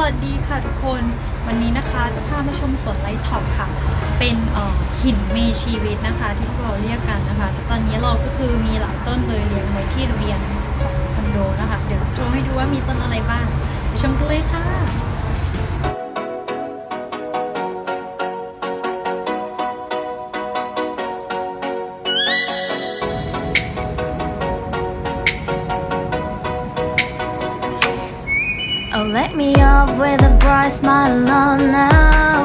วัสดีค่ะทุกคนวันนี้นะคะจะพามาชมสวนไลท์ท็อปค่ะ เป็นออหินมีชีวิตนะคะ ที่พวกเราเรียกกันนะคะตอนนี้เราก็คือมีหลายต้นเลยเรียงไว้ที่ระเบียงของคอนโดนะคะ เดี๋ยวโชว์ให้ดูว่ามีต้นอะไรบ้างไปชมกันเลยค่ะ Let me up with a bright smile on now.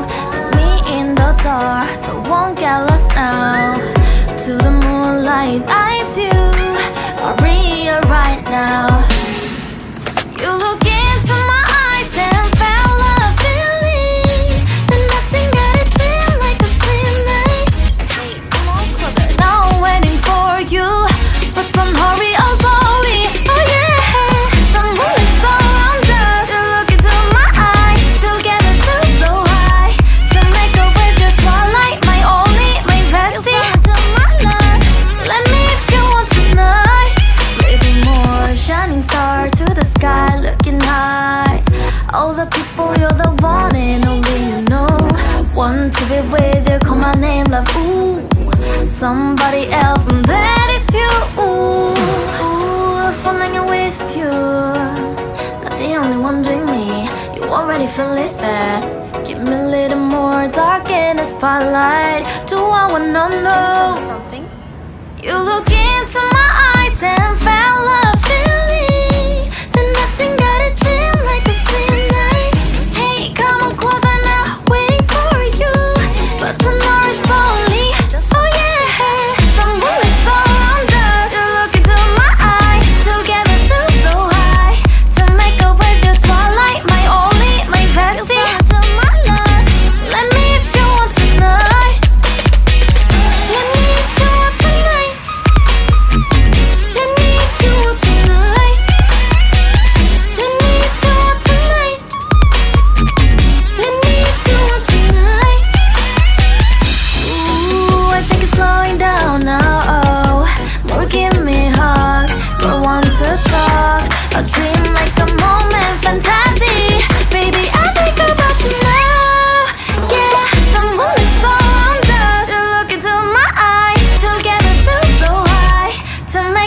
With you, call my name, love. Ooh, somebody else, and that is you. Ooh, ooh, falling with you. Not the only one doing me. You already feel it there. Give me a little more dark in the spotlight. Do I wanna know something? You look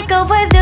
go with it.